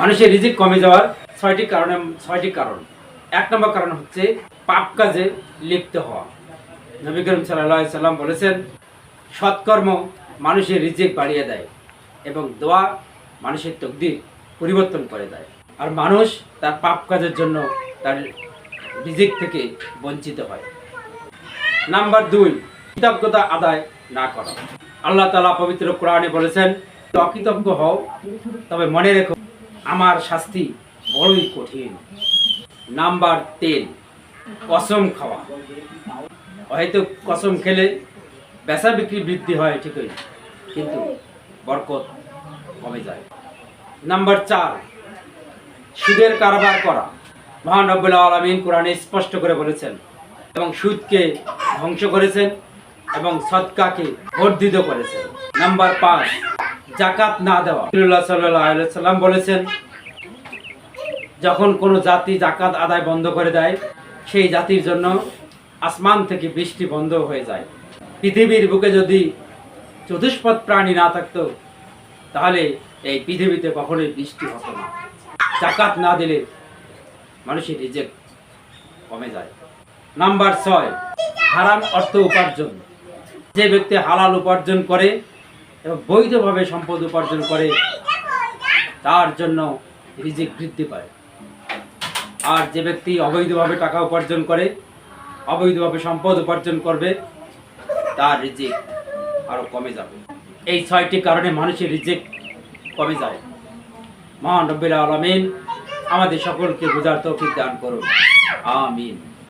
মানুষের রিজিক কমে যাওয়ার ছয়টি কারণে, ছয়টি কারণ। এক নম্বর কারণ হচ্ছে পাপ কাজে লিপ্ত হওয়া। নবী করিম সাল্লাহ সাল্লাম বলেছেন, সৎকর্ম মানুষের রিজিক বাড়িয়ে দেয় এবং দোয়া মানুষের তকদির পরিবর্তন করে দেয়। আর মানুষ তার পাপ কাজের জন্য তার রিজিক থেকে বঞ্চিত হয়। নাম্বার দুই, কৃতজ্ঞতা আদায় না করা। আল্লাহ তালা পবিত্র কোরআনে বলেছেন, অকৃতজ্ঞ হও, তবে মনে রেখো আমার শাস্তি বড়ই কঠিন। নাম্বার তিন, কসম খাওয়া। হয়তো কসম খেলে বেচা বিক্রি বৃদ্ধি হয়, ঠিকই, কিন্তু বরকত কমে যায়। নাম্বার চার, সুদের কারবার করা। মহান রব্বুল আলমিন কোরআনে স্পষ্ট করে বলেছেন, এবং সুদকে ধ্বংস করেছেন এবং সৎকাকে বর্ধিত করেছেন। নাম্বার পাঁচ জাকাত না দেওয়া। সাল্লাম বলেছেন, যখন কোনো জাতি জাকাত আদায় বন্ধ করে দেয়, সেই জাতির জন্য আসমান থেকে বৃষ্টি বন্ধ হয়ে যায়। পৃথিবীর বুকে যদি চতুষ্পদ প্রাণী না থাকতো, তাহলে এই পৃথিবীতে কখনোই বৃষ্টি হতো না। জাকাত না দিলে মানুষের রিজেক্ট কমে যায়। নাম্বার ছয়, হারাম অর্থ উপার্জন। যে ব্যক্তি হালাল উপার্জন করে বৈধভাবে সম্পদ উপার্জন করে তার জন্য রিজিক বৃদ্ধি পায়। আর যে ব্যক্তি অবৈধভাবে টাকা উপার্জন করে, অবৈধভাবে সম্পদ উপার্জন করবে, তার রিজিক আরও কমে যাবে। এই ছয়টি কারণে মানুষের রিজিক কমে যায়। মহান আলমিন আমাদের সকলকে বোঝার তৌফিক দান করুন। আমিন।